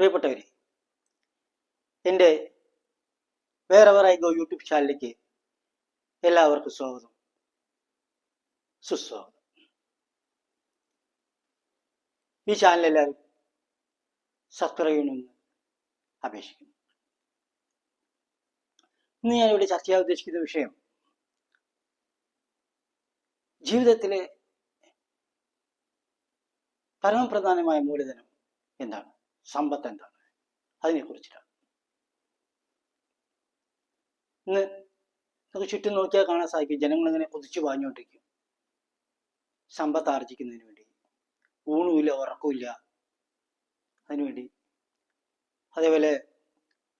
പ്രിയപ്പെട്ടവരെ എന്റെ വേറെ ഗോ യൂട്യൂബ് ചാനലിലേക്ക് എല്ലാവർക്കും സ്വാഗതം. സുസ്വാഗതം. ഈ ചാനൽ എല്ലാവരും സബ്സ്ക്രൈബ് ചെയ്യണമെന്ന് അപേക്ഷിക്കുന്നു. ഇന്ന് ഞാനിവിടെ ചർച്ച ചെയ്യാൻ ഉദ്ദേശിക്കുന്ന വിഷയം ജീവിതത്തിലെ പരമപ്രധാനമായ മൂലധനം എന്താണ്? സമ്പത്ത് എന്താണ് അതിനെക്കുറിച്ചിട്ടാണ്. ഇന്ന് നമുക്ക് ചുറ്റും നോക്കിയാൽ കാണാൻ സാധിക്കും ജനങ്ങൾ ഇങ്ങനെ കുതിച്ചു വാങ്ങിക്കൊണ്ടിരിക്കും സമ്പത്ത് ആർജിക്കുന്നതിന് വേണ്ടി. ഊണുമില്ല ഉറക്കമില്ല അതിനുവേണ്ടി. അതേപോലെ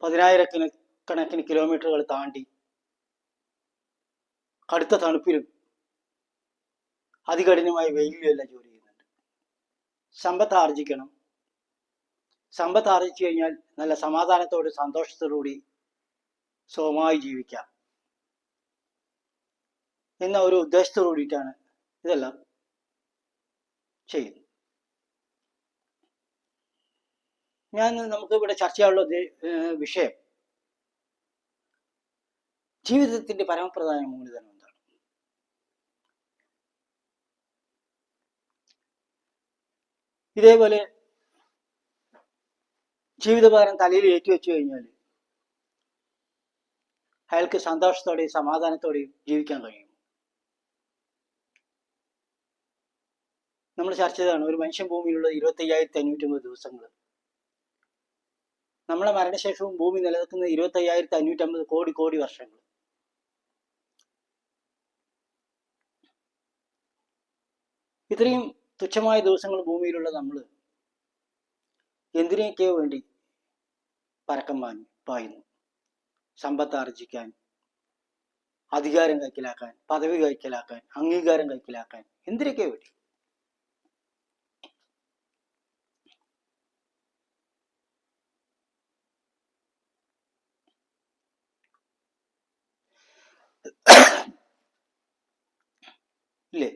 പതിനായിരക്കണ കണക്കിന് കിലോമീറ്ററുകൾ താണ്ടി കടുത്ത തണുപ്പിലും അതികഠിനമായ വെയിലും എല്ലാം ജോലി ചെയ്യുന്നുണ്ട്. സമ്പത്ത് ആർജിക്കണം സമ്പത്ത് ആർജിച്ചു കഴിഞ്ഞാൽ നല്ല സമാധാനത്തോടും സന്തോഷത്തോടുകൂടി സുഖമായി ജീവിക്കാം. എന്ന ഒരു ഉദ്ദേശത്തോടു കൂടിയിട്ടാണ് ഇതെല്ലാം ചെയ്യുന്നത്. ഞാൻ നമുക്ക് ഇവിടെ ചർച്ച ചെയ്യാനുള്ള വിഷയം ജീവിതത്തിന്റെ പരമപ്രധാന മൂലധനം എന്താണ്? ഇതേപോലെ ജീവിതഭാരം തലയിൽ ഏറ്റുവെച്ചു കഴിഞ്ഞാൽ അയാൾക്ക് സന്തോഷത്തോടെയും സമാധാനത്തോടെയും ജീവിക്കാൻ കഴിയും. നമ്മൾ ചർച്ച ചെയ്തതാണ് ഒരു മനുഷ്യൻ ഭൂമിയിലുള്ള ഇരുപത്തി അയ്യായിരത്തി അഞ്ഞൂറ്റമ്പത് ദിവസങ്ങൾ നമ്മളെ മരണശേഷവും ഭൂമി നിലനിൽക്കുന്ന ഇരുപത്തി അയ്യായിരത്തി അഞ്ഞൂറ്റമ്പത് കോടി കോടി വർഷങ്ങൾ ഇത്രയും തുച്ഛമായ ദിവസങ്ങൾ ഭൂമിയിലുള്ള നമ്മൾ എന്തിനൊക്കെയോ വേണ്ടി പരക്കം പാഞ്ഞു പായുന്നു. സമ്പത്ത് ആർജിക്കാൻ അധികാരം കൈക്കലാക്കാൻ പദവി കൈക്കലാക്കാൻ അംഗീകാരം കൈക്കലാക്കാൻ എന്തിനൊക്കെ വേണ്ടി? ഇല്ലേ?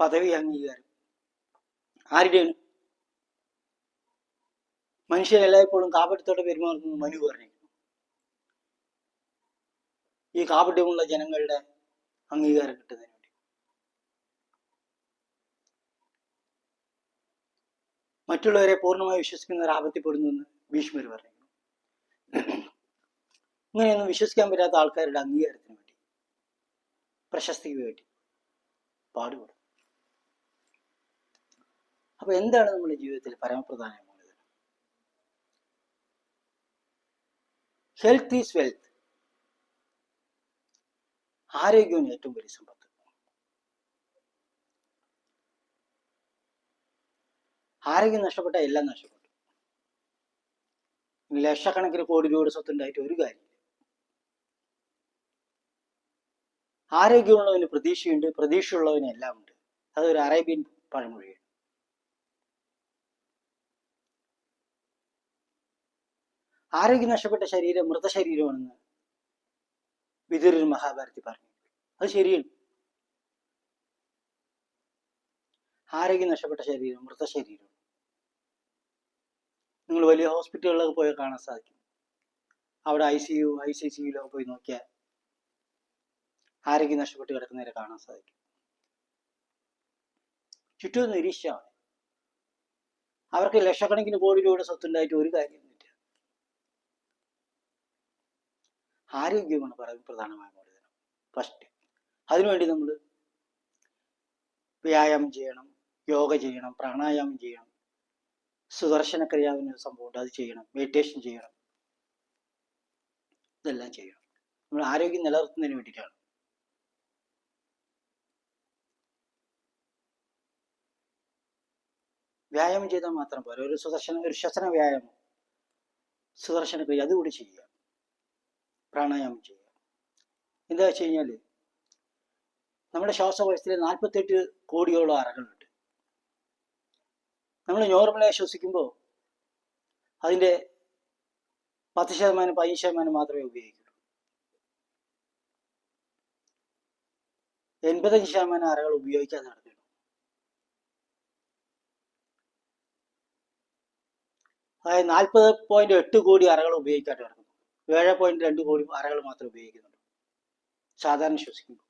പദവി അംഗീകാരം. ആരുടെയാണ്? മനുഷ്യർ എല്ലായ്പ്പോഴും കാപട്യത്തോടെ പെരുമാറുന്നത് മനു പറഞ്ഞു ഈ കാപട്യമുള്ള ജനങ്ങളുടെ അംഗീകാരം കിട്ടുന്നതിന് വേണ്ടി. മറ്റുള്ളവരെ പൂർണമായി വിശ്വസിക്കുന്നവർ ആപത്തിപ്പെടുന്നു ഭീഷ്മർ പറഞ്ഞു ഇങ്ങനെയൊന്നും വിശ്വസിക്കാൻ പറ്റാത്ത ആൾക്കാരുടെ അംഗീകാരത്തിന് വേണ്ടി പ്രശസ്തിക്ക് വേണ്ടി പാടുപെടും അപ്പൊ എന്താണ് നമ്മുടെ ജീവിതത്തിൽ പരമപ്രധാനമായ മൂലധനം ഹെൽത്ത് ഈസ് വെൽത്ത് ആരോഗ്യമാണ് ഏറ്റവും വലിയ സമ്പത്ത്. ആരോഗ്യം നഷ്ടപ്പെട്ട എല്ലാം നഷ്ടപ്പെട്ടു. ലക്ഷക്കണക്കിന് കോടി രൂപയുടെ സ്വത്തുണ്ടായിട്ട് ഒരു കാര്യമില്ല. ആരോഗ്യമുള്ളവന് പ്രതീക്ഷയുണ്ട് പ്രതീക്ഷയുള്ളവന് എല്ലാം ഉണ്ട് അതൊരു അറേബ്യൻ പഴമൊഴിയാണ്. ആരോഗ്യം നഷ്ടപ്പെട്ട ശരീരം മൃതശരീരമാണെന്ന് വിതുരർ മഹാഭാരതി പറഞ്ഞു. അത് ശരിയാണ്. ആരോഗ്യം നഷ്ടപ്പെട്ട ശരീരം മൃതശരീരം നിങ്ങൾ വലിയ ഹോസ്പിറ്റലുകളിലൊക്കെ പോയി കാണാൻ സാധിക്കും. അവിടെ I C U I C C യുലൊക്കെ പോയി നോക്കിയാൽ ആരോഗ്യം നഷ്ടപ്പെട്ട് കിടക്കുന്നവരെ കാണാൻ സാധിക്കും. ചുറ്റും നിരീക്ഷമാണ് അവർക്ക് ലക്ഷക്കണക്കിന് കോടി രൂപയുടെ സ്വത്തുണ്ടായിട്ട് ഒരു കാര്യമൊന്നുമില്ല ആരോഗ്യമാണ് പറയുന്നത് പ്രധാനമായ മൂലധനം ഫസ്റ്റ് അതിനുവേണ്ടി നമ്മൾ വ്യായാമം ചെയ്യണം യോഗ ചെയ്യണം പ്രാണായാമം ചെയ്യണം സുദർശന ക്രിയാവിന് സംഭവമുണ്ട് അത് ചെയ്യണം മെഡിറ്റേഷൻ ചെയ്യണം. ഇതെല്ലാം ചെയ്യണം. നമ്മൾ ആരോഗ്യം നിലനിർത്തുന്നതിന് വേണ്ടിയിട്ടാണ്. വ്യായാമം ചെയ്താൽ മാത്രം പോരാ. ഒരു സുദർശന ഒരു ശ്വസന വ്യായാമം സുദർശന ക്രിയ അതുകൂടി ചെയ്യുക. പ്രാണായാമം ചെയ്യുക. എന്താ വെച്ച് കഴിഞ്ഞാൽ നമ്മുടെ ശ്വാസകോശത്തിൽ നാൽപ്പത്തെട്ട് കോടിയോളം അറകളുണ്ട്. നമ്മൾ നോർമലായി ശ്വസിക്കുമ്പോൾ അതിന്റെ പത്ത് ശതമാനം പതിനഞ്ച് ശതമാനം മാത്രമേ ഉപയോഗിക്കുള്ളൂ. എൺപത്തഞ്ച് ശതമാനം അറകൾ ഉപയോഗിക്കാൻ നടക്കുന്നു അതായത് നാൽപ്പത് പോയിന്റ് എട്ട് കോടി അറകൾ ഉപയോഗിക്കാൻ കിടക്കുന്നു ഏഴ് പോയിന്റ് രണ്ട് കോടി അറകൾ മാത്രമേ ഉപയോഗിക്കുന്നുള്ളൂ സാധാരണ ശ്വസിക്കുമ്പോൾ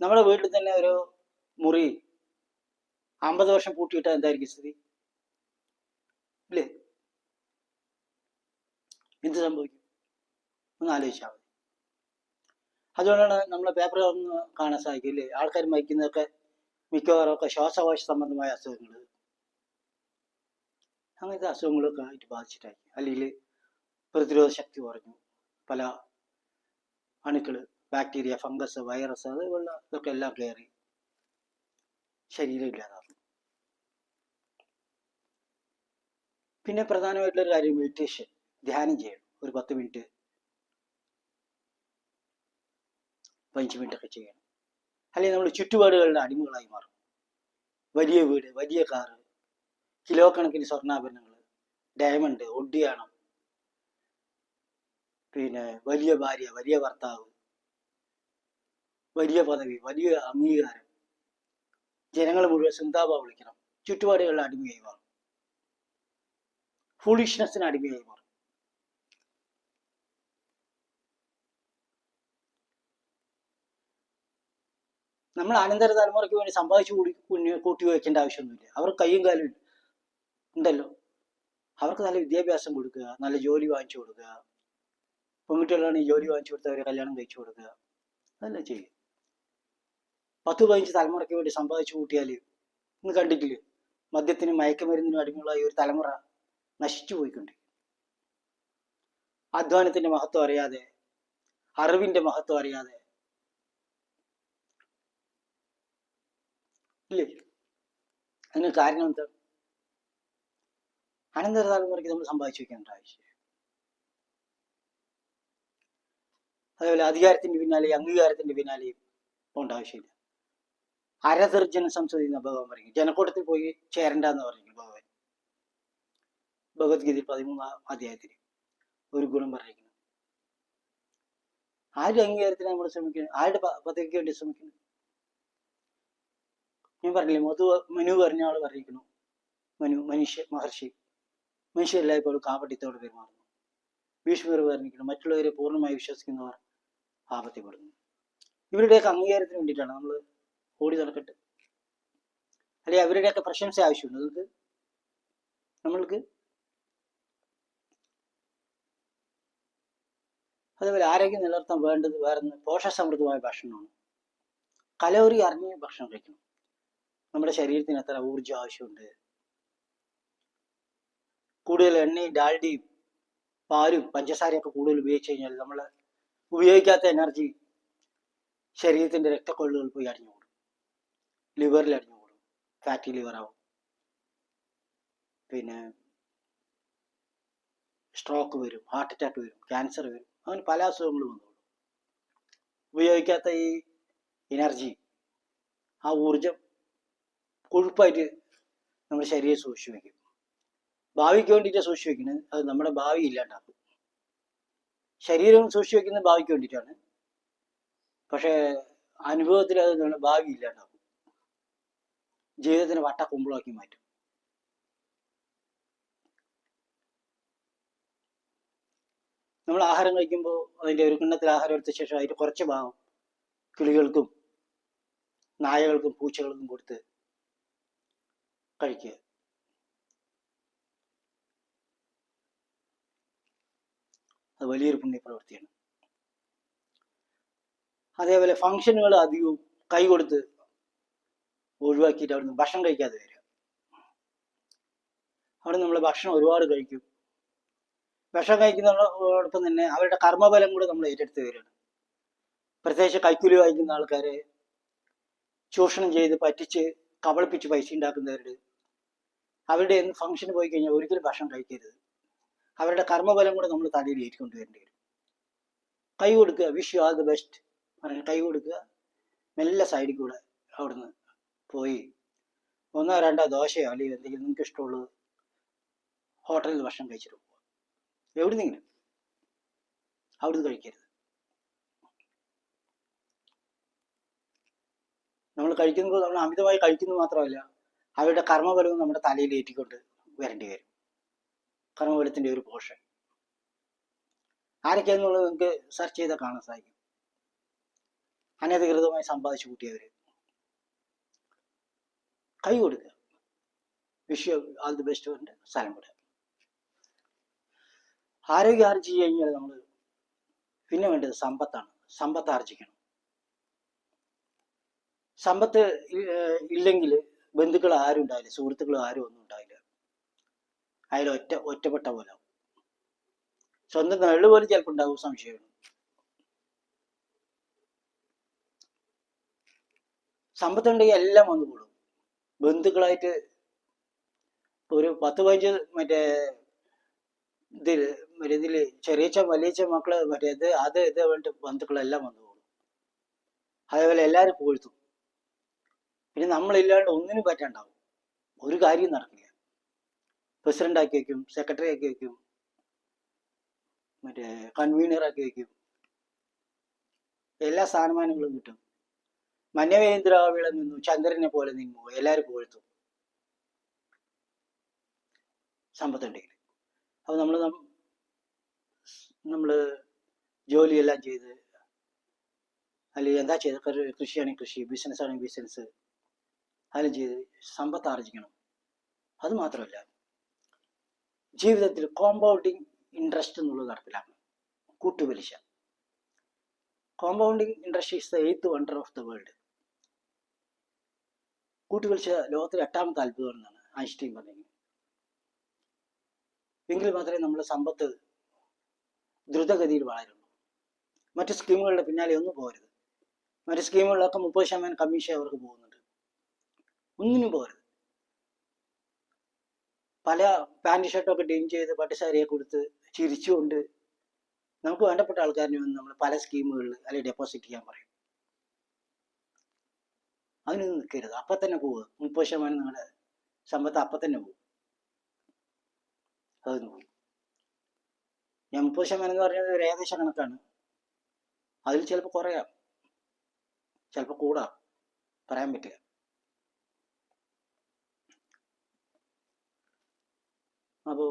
നമ്മുടെ വീട്ടിൽ തന്നെ ഒരു മുറി അമ്പത് വർഷം പൂട്ടിയിട്ടാൽ എന്തായിരിക്കും സ്ഥിതി? ഇല്ലേ? എന്ത് സംഭവിക്കും? ഒന്ന് ആലോചിച്ചാൽ മതി. അതുകൊണ്ടാണ് നമ്മളെ പേപ്പറിൽ ഒന്ന് കാണാൻ സാധിക്കും ഇല്ലേ? ആൾക്കാർ മരിക്കുന്നതൊക്കെ മിക്കവാറും ഒക്കെ ശ്വാസകോശ സംബന്ധമായ അസുഖങ്ങൾ അങ്ങനത്തെ അസുഖങ്ങളൊക്കെ ആയിട്ട് ബാധിച്ചിട്ടായിരിക്കും. അല്ലെങ്കിൽ പ്രതിരോധ ശക്തി കുറഞ്ഞു. പല അണുക്കൾ ബാക്ടീരിയ ഫംഗസ് വൈറസ് അതുപോലുള്ള ഇതൊക്കെ എല്ലാം കയറി ശരീരം ഇല്ലാതാകും പിന്നെ പ്രധാനമായിട്ടുള്ള ഒരു കാര്യം മെഡിറ്റേഷൻ ധ്യാനം ചെയ്യണം. ഒരു പത്ത് മിനിറ്റ് പതിനഞ്ച് മിനിറ്റ് ഒക്കെ ചെയ്യണം. അല്ലെങ്കിൽ നമ്മൾ ചുറ്റുപാടുകളുടെ അടിമകളായി മാറും. വലിയ വീട് വലിയ കാറ് കിലോ കണക്കിന് സ്വർണാഭരണങ്ങൾ ഡയമണ്ട് ഒഡിയാണം പിന്നെ വലിയ ഭാര്യ വലിയ ഭർത്താവ് വലിയ പദവി വലിയ അംഗീകാരം. ജനങ്ങൾ മുഴുവൻ സിന്താബ വിളിക്കണം. ചുറ്റുപാടുകളുടെ അടിമയായി മാറും ഫുളിഷ്നെസ്സിന് അടിമയായി മാറും നമ്മൾ അനന്തര തലമുറയ്ക്ക് വേണ്ടി സമ്പാദിച്ചു കൂടി കൂട്ടി വയ്ക്കേണ്ട ആവശ്യമൊന്നുമില്ല. അവർ കയ്യും കാലും ഉണ്ടല്ലോ. അവർക്ക് നല്ല വിദ്യാഭ്യാസം കൊടുക്കുക നല്ല ജോലി വാങ്ങിച്ചു കൊടുക്കുക. പെൺകുട്ടികളാണെങ്കിൽ ജോലി വാങ്ങിച്ചു കൊടുത്ത് അവരെ കല്യാണം കഴിച്ചു കൊടുക്കുക. അതെല്ലാം ചെയ്യും. പത്ത് പതിനഞ്ച് തലമുറയ്ക്ക് വേണ്ടി സമ്പാദിച്ചു കൂട്ടിയാൽ ഇന്ന് കണ്ടിട്ടില്ലേ? മദ്യത്തിനും മയക്കുമരുന്നിനും ഈ ഒരു തലമുറ നശിച്ചു പോയിക്കൊണ്ട് അധ്വാനത്തിന്റെ മഹത്വം അറിയാതെ അറിവിന്റെ മഹത്വം അറിയാതെ. ഇല്ലേ? അതിന് കാരണം എന്താ? അനന്തര തലമുറയ്ക്ക് നമ്മൾ സമ്പാദിച്ചു വെക്കേണ്ട ആവശ്യം അതേപോലെ അധികാരത്തിന്റെ പിന്നാലെ അംഗീകാരത്തിന്റെ പിന്നാലെയും പോകേണ്ട ആവശ്യമില്ല. അരതർജന സംസ്കൃതി എന്ന ഭഗവാൻ പറയും ജനക്കൂട്ടത്തിൽ പോയി ചേരണ്ട എന്ന് പറഞ്ഞു ഭഗവാൻ. ഭഗവത്ഗീതയിൽ പതിമൂന്നാം അധ്യായത്തിൽ ഒരു ഗുണം പറഞ്ഞിരിക്കുന്നു ആരുടെ അംഗീകാരത്തിന് നമ്മൾ ശ്രമിക്കുന്നത് ആരുടെ പദ്ധതിക്ക് വേണ്ടി ശ്രമിക്കുന്നു ഞാൻ പറഞ്ഞില്ലേ മധു മനു പറഞ്ഞ ആൾ പറഞ്ഞിരിക്കുന്നു മനു മനുഷ്യ മഹർഷി. മനുഷ്യരെല്ലായ്പ്പോഴും കാപട്യത്തോട് പെരുമാറുന്നു. ഭീഷ്മർ പറഞ്ഞിരിക്കുന്നു. മറ്റുള്ളവരെ പൂർണമായി വിശ്വസിക്കുന്നവർ ആപത്തിപ്പെടുന്നു ഇവരുടെയൊക്കെ അംഗീകാരത്തിന് വേണ്ടിയിട്ടാണ് നമ്മൾ ഓടി നടക്കട്ടെ. അല്ലെ അവരുടെയൊക്കെ പ്രശംസ ആവശ്യമുണ്ട്. നമുക്ക് നമ്മൾക്ക് അതേപോലെ ആരോഗ്യം നിലനിർത്താൻ വേണ്ടത് വേറെ പോഷകസമൃദ്ധമായ ഭക്ഷണമാണ്. കലോറി അറിഞ്ഞ് ഭക്ഷണം കഴിക്കണം. നമ്മുടെ ശരീരത്തിന് എത്ര ഊർജം ആവശ്യമുണ്ട്. കൂടുതൽ എണ്ണയും ഡാൽഡിയും പാലും പഞ്ചസാരയൊക്കെ കൂടുതൽ ഉപയോഗിച്ച് കഴിഞ്ഞാൽ നമ്മൾ ഉപയോഗിക്കാത്ത എനർജി ശരീരത്തിന്റെ രക്തക്കൊള്ളുകൾ പോയി അടിഞ്ഞുകൂടും. ലിവറിൽ അടിഞ്ഞുകൂടും. ഫാറ്റി ലിവർ ആവും. പിന്നെ സ്ട്രോക്ക് വരും ഹാർട്ട് അറ്റാക്ക് വരും ക്യാൻസർ വരും. അങ്ങനെ പല അസുഖങ്ങളും വന്നോളും ഉപയോഗിക്കാത്ത ഈ എനർജി ആ ഊർജം കൊഴുപ്പായിട്ട് നമ്മുടെ ശരീരം സൂക്ഷിച്ചു വെക്കും. ഭാവിക്ക് വേണ്ടിയിട്ട് സൂക്ഷിച്ചു വെക്കുന്നത്. അത് നമ്മുടെ ഭാവി ഇല്ലാണ്ടാക്കും. ശരീരം സൂക്ഷിച്ചു വെക്കുന്ന ഭാവിക്ക് വേണ്ടിയിട്ടാണ്. പക്ഷേ അനുഭവത്തിൽ അത് ഭാവി ഇല്ലാണ്ടാക്കും ജീവിതത്തിന് വട്ടക്കുമ്പിളാക്കി മാറ്റും. നമ്മൾ ആഹാരം കഴിക്കുമ്പോൾ അതിന്റെ ഒരു കിണ്ണത്തിൽ ആഹാരം എടുത്ത ശേഷം അതിന്റെ കുറച്ച് ഭാഗം കിളികൾക്കും നായകൾക്കും പൂച്ചകൾക്കും കൊടുത്ത് കഴിക്കുക. അത് വലിയൊരു പുണ്യപ്രവൃത്തിയാണ്. അതേപോലെ ഫംഗ്ഷനുകൾ അധികവും കൈ കൊടുത്ത് ഒഴിവാക്കിയിട്ട് അവിടുന്ന് ഭക്ഷണം കഴിക്കാതെ വരിക. അവിടെ നമ്മൾ ഭക്ഷണം ഒരുപാട് കഴിക്കും. ഭക്ഷണം കഴിക്കുന്നതോടൊപ്പം തന്നെ അവരുടെ കർമ്മഫലം കൂടെ നമ്മൾ ഏറ്റെടുത്ത് വരികയാണ് പ്രത്യേകിച്ച് കൈക്കൂലി വാങ്ങിക്കുന്ന ആൾക്കാരെ ചൂഷണം ചെയ്ത് പറ്റിച്ച് കബളിപ്പിച്ച് പൈസ ഉണ്ടാക്കുന്നവരുടെ അവരുടെ ഫംഗ്ഷന് പോയി കഴിഞ്ഞാൽ ഒരിക്കലും ഭക്ഷണം കഴിക്കരുത്. അവരുടെ കർമ്മഫലം കൂടെ നമ്മൾ തലയിൽ ഏറ്റിക്കൊണ്ട് വരേണ്ടി വരും. കൈ കൊടുക്കുക wish you all the best പറഞ്ഞ് കൈ കൊടുക്കുക. മെല്ലെ സൈഡിൽ കൂടെ അവിടുന്ന് പോയി. ഒന്നോ രണ്ടോ ദോശയോ അല്ലെങ്കിൽ എന്തെങ്കിലും നിങ്ങൾക്ക് ഇഷ്ടമുള്ളത് ഹോട്ടലിൽ ഭക്ഷണം കഴിച്ചിട്ട് പോകുക എവിടുന്നെങ്കിലും അവിടുന്ന് കഴിക്കരുത്. നമ്മൾ കഴിക്കുന്നത് നമ്മൾ അമിതമായി കഴിക്കുന്നത് മാത്രമല്ല അവരുടെ കർമ്മഫലവും നമ്മുടെ തലയിൽ ഏറ്റിക്കൊണ്ട് വരേണ്ടി വരും. കർമ്മബലത്തിന്റെ ഒരു പോർഷൻ ആരൊക്കെയെന്നുള്ളത് നിങ്ങൾക്ക് സെർച്ച് ചെയ്താൽ കാണാൻ സാധിക്കും. അനധികൃതമായി സമ്പാദിച്ചു കൂട്ടിയവർ കൈ കൊടുക്കുക. വിഷ് ആൾ ദി ബെസ്റ്റ് പറഞ്ഞിട്ട് സ്ഥലം വിടുക. ആരോഗ്യം ആർജിച്ച് കഴിഞ്ഞാൽ നമ്മൾ പിന്നെ വേണ്ടത് സമ്പത്താണ്. സമ്പത്ത് ആർജിക്കണം സമ്പത്ത് ഇല്ലെങ്കിൽ ബന്ധുക്കൾ ആരും ഉണ്ടാവില്ല. സുഹൃത്തുക്കൾ ആരും ഒന്നും അയാൾ ഒറ്റ ഒറ്റപ്പെട്ട പോലെ. സ്വന്തം നെള്ളു പോലും ചിലപ്പോൾ ഉണ്ടാവും സംശയമാണ് സമ്പത്തുണ്ടെങ്കിൽ എല്ലാം വന്നു കൂടും. ബന്ധുക്കളായിട്ട് ഒരു പത്ത് പതിനഞ്ച് മറ്റേ ഇതിൽ മറ്റേ ഇതിൽ ചെറിയച്ച വലിയച്ച മക്കൾ മറ്റേ ഇത് അത് ഇത് വേണ്ടി ബന്ധുക്കളെല്ലാം വന്നു പോകും അതേപോലെ എല്ലാവരും പുകഴ്ത്തും. പിന്നെ നമ്മളില്ലാണ്ട് ഒന്നിനും പറ്റാണ്ടാവും. ഒരു കാര്യം നടക്കില്ല. പ്രസിഡന്റ് ആക്കി വെക്കും സെക്രട്ടറി ആക്കി വെക്കും മറ്റേ കൺവീനർ ആക്കി വെക്കും. എല്ലാ സ്ഥാനമാനങ്ങളും കിട്ടും. മന്യവേന്ദ്രാവിള നിന്നു ചന്ദ്രനെ പോലെ നിന്നു എല്ലാവരും പുകഴ്ത്തും. സമ്പത്തുണ്ടെങ്കിൽ. അപ്പൊ നമ്മൾ നമ്മൾ ജോലിയെല്ലാം ചെയ്ത് അല്ലെങ്കിൽ എന്താ ചെയ്ത്? കൃഷിയാണെങ്കിൽ കൃഷി ബിസിനസ് ആണെങ്കിൽ ബിസിനസ് അതെല്ലാം ചെയ്ത് സമ്പത്ത് ആർജിക്കണം അത് മാത്രമല്ല ജീവിതത്തിൽ കോമ്പൗണ്ടിങ് ഇൻട്രസ്റ്റ് എന്നുള്ളത് നടപ്പിലാക്കണം കൂട്ടുപലിശ compounding interest is the eighth wonder of the world കൂട്ടുപലിശ ലോകത്തിലെ എട്ടാമത്തെ അത്ഭുതം എന്നാണ് ഐൻസ്റ്റീൻ പറഞ്ഞത്. എങ്കിൽ മാത്രമേ നമ്മുടെ സമ്പത്ത് ദ്രുതഗതിയിൽ വളരുള്ളൂ. മറ്റു സ്കീമുകളുടെ പിന്നാലെ ഒന്നും പോകരുത്. മറ്റു സ്കീമുകളിലൊക്കെ മുപ്പത് ശതമാനം കമ്മീഷൻ അവർക്ക് പോകുന്നുണ്ട്. ഒന്നിനും പോകരുത്. പല പാന്റ് ഷർട്ടൊക്കെ ഡീം ചെയ്ത് പട്ടുസാരിയെ കൊടുത്ത് ചിരിച്ചുകൊണ്ട് നമുക്ക് വേണ്ടപ്പെട്ട ആൾക്കാരിനെ വന്ന് നമ്മൾ പല സ്കീമുകളിൽ അല്ലെങ്കിൽ ഡെപ്പോസിറ്റ് ചെയ്യാൻ പറയും. അതിനൊന്നും നിൽക്കരുത്. അപ്പം തന്നെ പോവുക. മുപ്പത് ശതമാനം നിങ്ങളുടെ സമ്പത്ത് അപ്പം തന്നെ പോകും അതൊന്നും പോയി ഞാൻ മുപ്പത് ശതമാനം എന്ന് പറയുന്നത് ഒരു ഏകദേശ കണക്കാണ്. അതിൽ ചിലപ്പോൾ കുറയാം. ചിലപ്പോൾ കൂടാം. പറയാൻ പറ്റില്ല അപ്പോൾ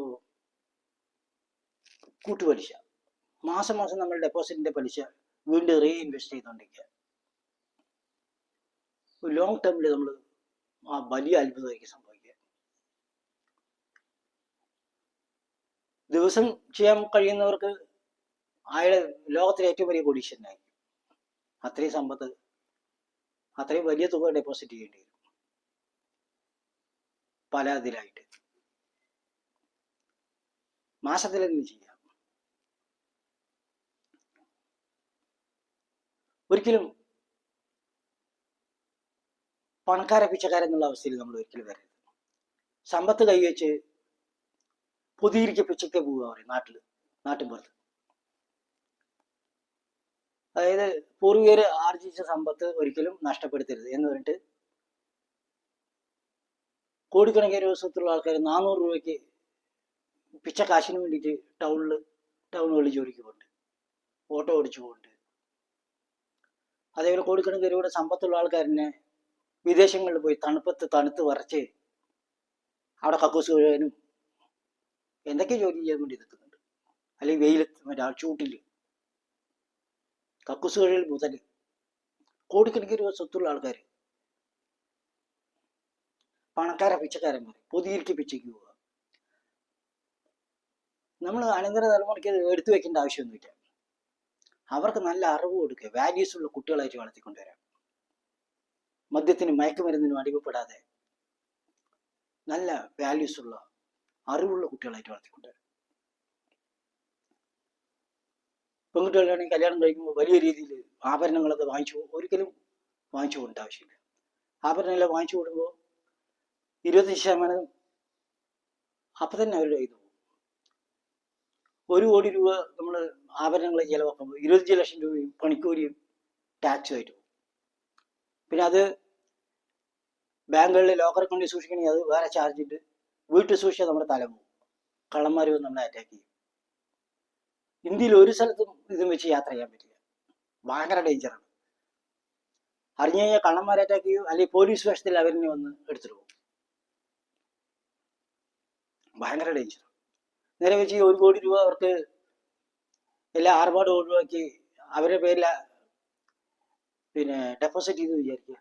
കൂട്ടുപലിശ. മാസം മാസം നമ്മൾ ഡെപ്പോസിറ്റിന്റെ പലിശ വീണ്ടും റീ ഇൻവെസ്റ്റ് ചെയ്തുകൊണ്ടിരിക്കുക ലോങ് ടേമിൽ നമ്മൾ ആ വലിയ അത്ഭുതമായിരിക്കും സംഭവിക്കുക. ദിവസം ചെയ്യാൻ കഴിയുന്നവർക്ക് അയാളെ ലോകത്തിലെ ഏറ്റവും വലിയ കൊടീശ്വരനായി. അത്രയും സമ്പത്ത് അത്രയും വലിയ തുക ഡെപ്പോസിറ്റ് ചെയ്യേണ്ടി വരും. പല ഇതിലായിട്ട് മാസത്തിലെങ്കിലും ചെയ്യാം? ഒരിക്കലും പണക്കാരെ പിച്ചക്കാരെന്നുള്ള അവസ്ഥയിൽ നമ്മൾ ഒരിക്കലും വരരുത്. സമ്പത്ത് കൈവച്ച് പൊതിയിരിക്കെ പിച്ചയ്ക്ക് പോവുക പറയും നാട്ടിൽ നാട്ടിൻപുറത്ത് അതായത് പൂർവികര് ആർജിച്ച സമ്പത്ത് ഒരിക്കലും നഷ്ടപ്പെടുത്തരുത് എന്ന് പറഞ്ഞിട്ട് കോടിക്കണക്കിന് ദിവസത്തുള്ള ആൾക്കാർ നാനൂറ് രൂപയ്ക്ക് പിച്ച കാശിന് വേണ്ടിയിട്ട് ടൗണിൽ ടൗണുകളിൽ ജോലിക്ക് പോകുന്നുണ്ട് ഓട്ടോ ഓടിച്ചു പോകുന്നുണ്ട് അതേപോലെ കോടിക്കണക്കിന് രൂപയുടെ സമ്പത്തുള്ള ആൾക്കാരനെ വിദേശങ്ങളിൽ പോയി തണുപ്പത്ത് തണുത്ത് വരച്ച് അവിടെ കക്കൂസ് കഴുകാനും എന്തൊക്കെ ജോലി ചെയ്യാൻ വേണ്ടി നിൽക്കുന്നുണ്ട്. അല്ലെങ്കിൽ വെയിലത്ത് മറ്റേ ചൂട്ടിൽ കക്കൂസ് കഴുകൽ മുതൽ കോടിക്കണക്കിന് രൂപ സ്വത്തുള്ള ആൾക്കാർ പണക്കാരെ പിച്ചക്കാരന്മാർ പൊതിയിരിക്ക് പിച്ചയ്ക്ക് പോവുക. നമ്മൾ അനന്തര തലമുറയ്ക്ക് എടുത്തു വെക്കേണ്ട ആവശ്യമൊന്നുമില്ല. അവർക്ക് നല്ല അറിവ് കൊടുക്കുക. വാല്യൂസ് ഉള്ള കുട്ടികളായിട്ട് വളർത്തിക്കൊണ്ടുവരാം. മദ്യത്തിനും മയക്കുമരുന്നിനും അടിമപ്പെടാതെ നല്ല വാല്യൂസ് ഉള്ള അറിവുള്ള കുട്ടികളായിട്ട് വളർത്തിക്കൊണ്ടുവരാം. പെൺകുട്ടികളാണെങ്കിൽ കല്യാണം കഴിക്കുമ്പോൾ വലിയ രീതിയിൽ ആഭരണങ്ങളൊക്കെ വാങ്ങിച്ചു ഒരിക്കലും വാങ്ങിച്ചു കൊടുക്കേണ്ട ആവശ്യമില്ല. ആഭരണങ്ങളെ വാങ്ങിച്ചു കൊടുക്കുമ്പോൾ ഇരുപത്തഞ്ച് ശതമാനം അപ്പം തന്നെ അവരുടെ ഇത് ഒരു കോടി രൂപ നമ്മൾ ആഭരണങ്ങൾ ചിലവാക്കുമ്പോൾ ഇരുപത്തഞ്ച് ലക്ഷം രൂപയും പണിക്കൂലിയും ആയിട്ട് പിന്നെ അത് ബാങ്കുകളിൽ ലോക്കർ അക്കൗണ്ടിൽ സൂക്ഷിക്കണമെങ്കിൽ അത് വേറെ ചാർജ് ഇട്ട് വീട്ടിൽ സൂക്ഷിച്ചാൽ നമ്മുടെ തല പോകും. കള്ളന്മാർ വന്ന് നമ്മളെ അറ്റാക്ക് ചെയ്യും. ഇന്ത്യയിൽ ഒരു സ്ഥലത്തും ഇതും വെച്ച് യാത്ര ചെയ്യാൻ പറ്റില്ല. ഭയങ്കര ഡേഞ്ചറാണ് അറിഞ്ഞു കഴിഞ്ഞാൽ കള്ളന്മാരെ അറ്റാക്ക് ചെയ്യും അല്ലെങ്കിൽ പോലീസ് വേഷത്തിൽ അവരിനെ വന്ന് എടുത്തിട്ട് പോകും. ഭയങ്കര ഡേഞ്ചർ നേരെ വെച്ച് ഒരു കോടി രൂപ അവർക്ക് എല്ലാ ആർഭാടം ഒഴിവാക്കി അവരുടെ പേരിൽ പിന്നെ ഡെപ്പോസിറ്റ് ചെയ്ത് വിചാരിക്കുക.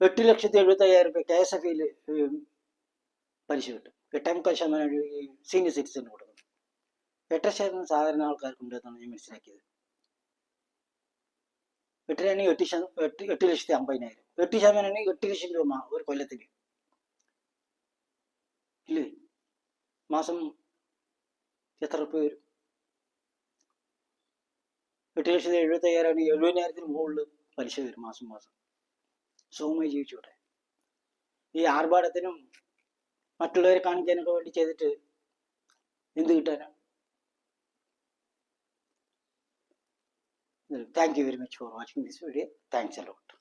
എട്ട് ലക്ഷത്തി എഴുപത്തി അയ്യായിരം രൂപ കെ എസ് എഫ് ഇയിൽ പലിശ കിട്ടും. എട്ടാം മുക്കാൽ ശതമാനം സീനിയർ സിറ്റിസന് കൊടുക്കും എട്ട് ശതമാനം സാധാരണ ആൾക്കാർക്കുണ്ട് എന്നാണ് ഞാൻ മനസ്സിലാക്കിയത്. എട്ടിനാണെങ്കിൽ എട്ട് ശതം എട്ട് എട്ട് ലക്ഷത്തി അമ്പതിനായിരം. എട്ട് ശതമാനമാണെങ്കിൽ എട്ട് ലക്ഷം രൂപ ഒരു കൊല്ലത്തിന്. ഇല്ലേ? മാസം എത്ര റുപ്യ വരും? എട്ട് ലക്ഷത്തി എഴുപത്തി അയ്യായിരം എഴുപതിനായിരത്തിന് മുകളിൽ പലിശ വരും മാസം മാസം. സുഖമായി ജീവിച്ചോട്ടെ. ഈ ആർഭാടത്തിനും മറ്റുള്ളവരെ കാണിക്കാനൊക്കെ വേണ്ടി ചെയ്തിട്ട് എന്ത് കിട്ടാനാണ് thank you very much for watching this video thanks a lot